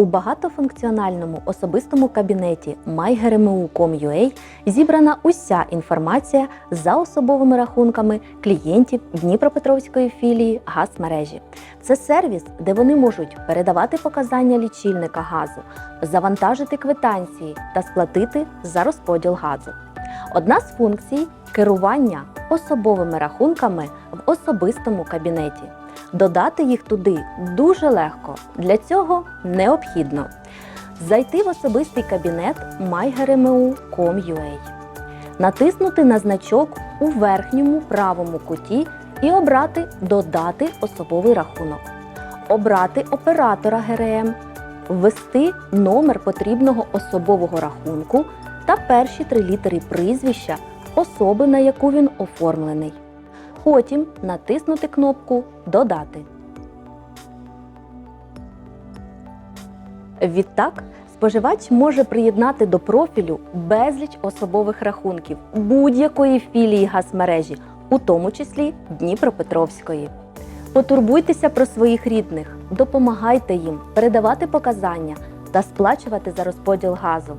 У багатофункціональному особистому кабінеті MyGRMU.com.ua зібрана уся інформація за особовими рахунками клієнтів Дніпропетровської філії газмережі. Це сервіс, де вони можуть передавати показання лічильника газу, завантажити квитанції та сплатити за розподіл газу. Одна з функцій керування особовими рахунками в особистому кабінеті. Додати їх туди дуже легко. Для цього необхідно зайти в особистий кабінет mygrmu.com.ua, натиснути на значок у верхньому правому куті і обрати Додати особовий рахунок, обрати оператора ГРМ, ввести номер потрібного особового рахунку та перші три літери прізвища особи, на яку він оформлений. Потім натиснути кнопку Додати. Відтак, споживач може приєднати до профілю безліч особових рахунків будь-якої філії газмережі, у тому числі Дніпропетровської. Потурбуйтеся про своїх рідних, допомагайте їм передавати показання та сплачувати за розподіл газу.